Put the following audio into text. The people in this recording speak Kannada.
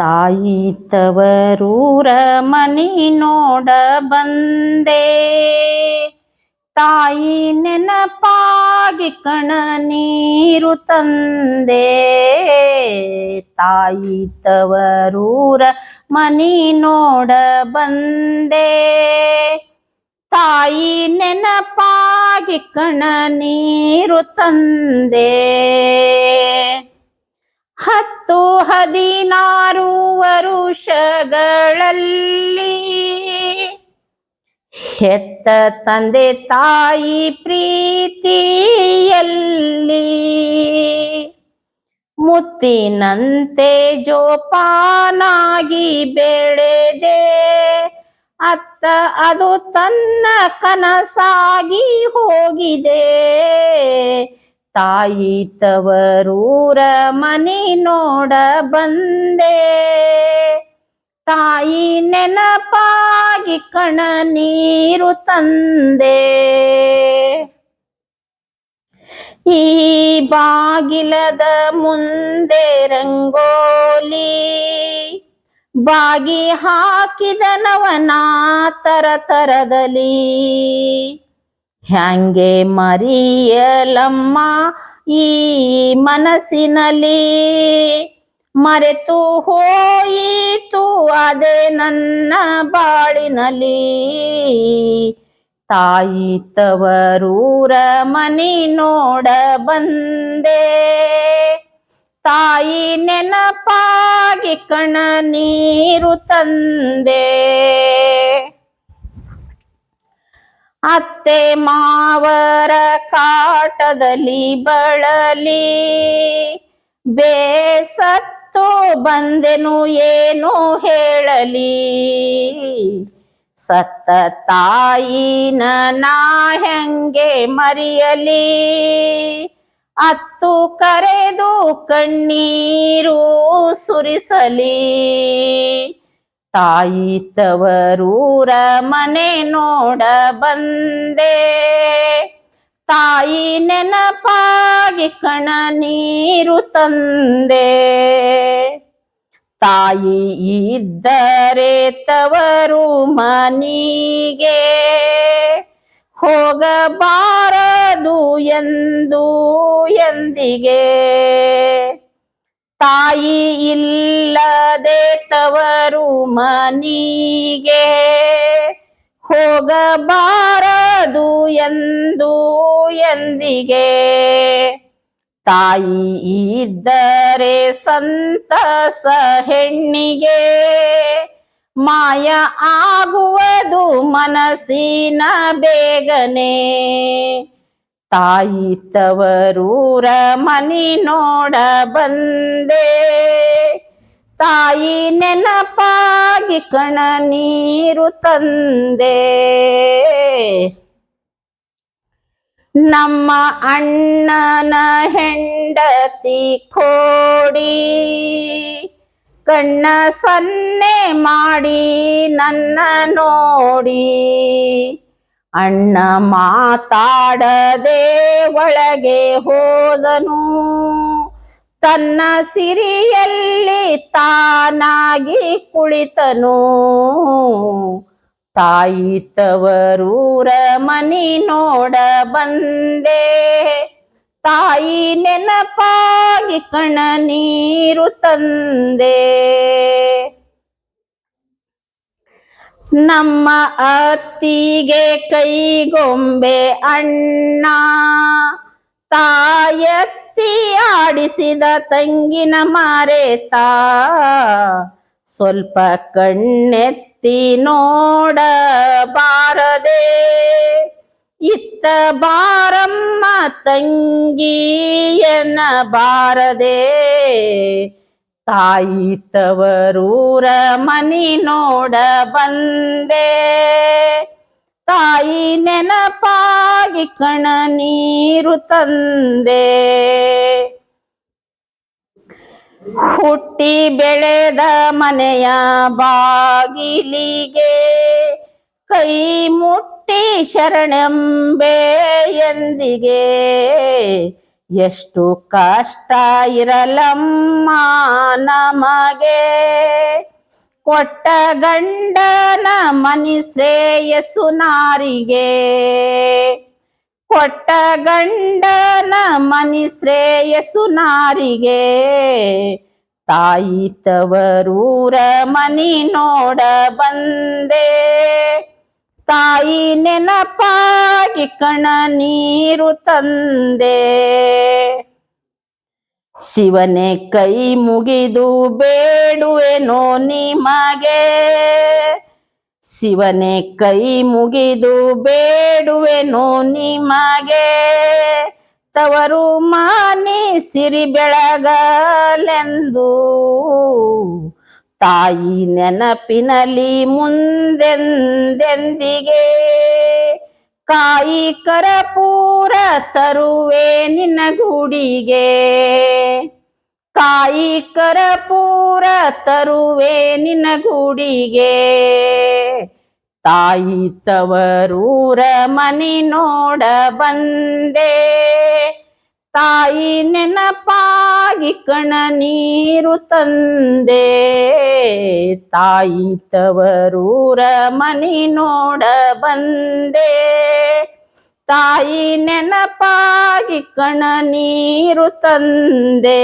ತಾಯಿ ತವರೂರ ಮನಿ ನೋಡ ಬಂದೆ. ತಾಯಿ ನೆನಪಾಗಿ ಕಣ ನೀರು ತಂದೆ. ತಾಯಿ ತವರೂರ ಮನಿ ನೋಡ ಬಂದೆ. ತಾಯಿ ನೆನಪಾಗಿ ಕಣ ನೀರು ತಂದೆ. ಹತ್ತು ಹದಿನಾರು ವರುಷಗಳಲ್ಲಿ ಹೆತ್ತ ತಂದೆ ತಾಯಿ ಪ್ರೀತಿಯಲ್ಲಿ ಮುತ್ತಿನಂತೆ ಜೋಪಾನಾಗಿ ಬೆಳೆದೆ. ಅತ್ತ ಅದು ತನ್ನ ಕನಸಾಗಿ ಹೋಗಿದೆ. ತಾಯಿ ತವರೂರ ಮನಿ ನೋಡ ಬಂದೆ. ತಾಯಿ ನೆನಪಾಗಿ ಕಣ ನೀರು ತಂದೆ. ಈ ಬಾಗಿಲದ ಮುಂದೆ ರಂಗೋಲಿ ಬಾಗಿ ಹಾಕಿದನವನ ತರ ತರದಲ್ಲಿ ಹ್ಯಾಂಗೆ ಮರಿಯಲಮ್ಮ ಈ ಮನಸ್ಸಿನಲ್ಲಿ? ಮರೆತು ಹೋಯಿತು ಅದೇ ನನ್ನ ಬಾಳಿನಲ್ಲಿ. ತಾಯಿ ತವರೂರ ಮನಿ ನೋಡ ಬಂದೆ. ತಾಯಿ ನೆನಪಾಗಿ ಕಣ ನೀರು ತಂದೆ. ಅತ್ತೆ ಮಾವರ ಕಾಟದಲ್ಲಿ ಬಳಲಿ. ಬೇಸತ್ತು ಬಂದೆನು ಏನು ಹೇಳಲಿ. ಸತ್ತ ತಾಯಿನ ನಾ ಹೆಂಗೆ ಮರೆಯಲಿ. ಅತ್ತು ಕರೆದು ಕಣ್ಣೀರು ಸುರಿಸಲಿ. ತಾಯಿ ತವರೂರ ಮನೆ ನೋಡ ಬಂದೆ. ತಾಯಿ ನೆನಪಾಗಿ ಕಣ ನೀರು ತಂದೆ. ತಾಯಿ ಇದ್ದರೆ ತವರು ಮನಿಗೆ. ಹೋಗಬಾರದು ಎಂದು ಎಂದಿಗೆ. ತಾಯಿ ಇಲ್ಲದೆ ತವರು ಮನಿಗೆ ಹೋಗಬಾರದು ಎಂದು ಎಂದಿಗೆ. ತಾಯಿ ಇದ್ದರೆ ಸಂತಸ ಹೆಣ್ಣಿಗೆ. ಮಾಯ ಆಗುವುದು ಮನಸ್ಸಿನ ಬೇಗನೆ. ತಾಯಿ ತವರೂರ ಮನಿ ನೋಡ ಬಂದೆ. ತಾಯಿ ನೆನಪಾಗಿ ಕಣ ನೀರು ತಂದೆ. ನಮ್ಮ ಅಣ್ಣನ ಹೆಂಡತಿ ಕೋಡಿ ಕಣ್ಣ ಸನ್ನೆ ಮಾಡಿ ನನ್ನ ನೋಡಿ. ಅಣ್ಣ ಮಾತಾಡದೆ ಒಳಗೆ ಹೋದನು. ತನ್ನ ಸಿರಿಯಲ್ಲಿ ತಾನಾಗಿ ಕುಳಿತನು. ತಾಯಿ ತವರೂರ ಮನಿ ನೋಡ ಬಂದೆ. ತಾಯಿ ನೆನಪಾಗಿ ಕಣ ನೀರು ತಂದೆ. ನಮ್ಮ ಅತ್ತಿಗೆ ಕೈಗೊಂಬೆ ಅಣ್ಣ. ತಾಯತ್ತಿ ಆಡಿಸಿದ ತಂಗಿನ ಮಾರೇತಾ. ಸ್ವಲ್ಪ ಕಣ್ಣೆತ್ತಿ ನೋಡಬಾರದೆ. ಇತ್ತ ಬಾರಮ್ಮ ತಂಗಿಯನ ಬಾರದೆ ತಾಯಿ ತವರೂರ ಮನಿ ನೋಡ ಬಂದೆ. ತಾಯಿ ನೆನಪಾಗಿ ಕಣ ನೀರು ತಂದೆ. ಹುಟ್ಟಿ ಬೆಳೆದ ಮನೆಯ ಬಾಗಿಲಿಗೆ ಕೈ ಮುಟ್ಟಿ ಶರಣೆಂಬೆ ಎಂದಿಗೆ. ಎಷ್ಟು ಕಷ್ಟ ಇರಲಮ್ಮ ನಮಗೆ. ಕೊಟ್ಟ ಗಂಡನ ಮನಿ ನಾರಿಗೆ. ಕೊಟ್ಟ ಗಂಡನ ಮನಿ ಶ್ರೇಯಸ್ಸು ನಾರಿಗೆ. ತಾಯಿ ತವರೂರ ಮನಿ ನೋಡ ಬಂದೆ. ತಾಯಿ ನೆನಪಾಗಿ ಕಣ ನೀರು ತಂದೆ. ಶಿವನೇ ಕೈ ಮುಗಿದು ಬೇಡುವೆನೋ ನಿಮಗೆ. ಶಿವನೇ ಕೈ ಮುಗಿದು ಬೇಡುವೆನೋ ನಿಮಗೆ. ತವರು ಮಾನಿ ಸಿರಿ ಬೆಳಗಲೆಂದು. ತಾಯಿ ನೆನಪಿನಲ್ಲಿ ಮುಂದೆಂದೆಂದಿಗೆ? ಕಾಯಿ ಕರಪೂರ ತರುವೆ ನಿನ್ನ ಗುಡಿಗೆ ಕಾಯಿ ಕರಪೂರ ತರುವೆ ನಿನ್ನ ಗುಡಿಗೆ ತಾಯಿ ತವರೂರ ಮನಿ ನೋಡ ಬಂದೆ. ತಾಯಿ ನೆನಪಾಗಿ ಕಣ ನೀರು ತಂದೆ. ತಾಯಿ ತವರೂರ ಮನಿ ನೋಡ ಬಂದೆ. ತಾಯಿ ನೆನಪಾಗಿ ಕಣ ನೀರು ತಂದೆ.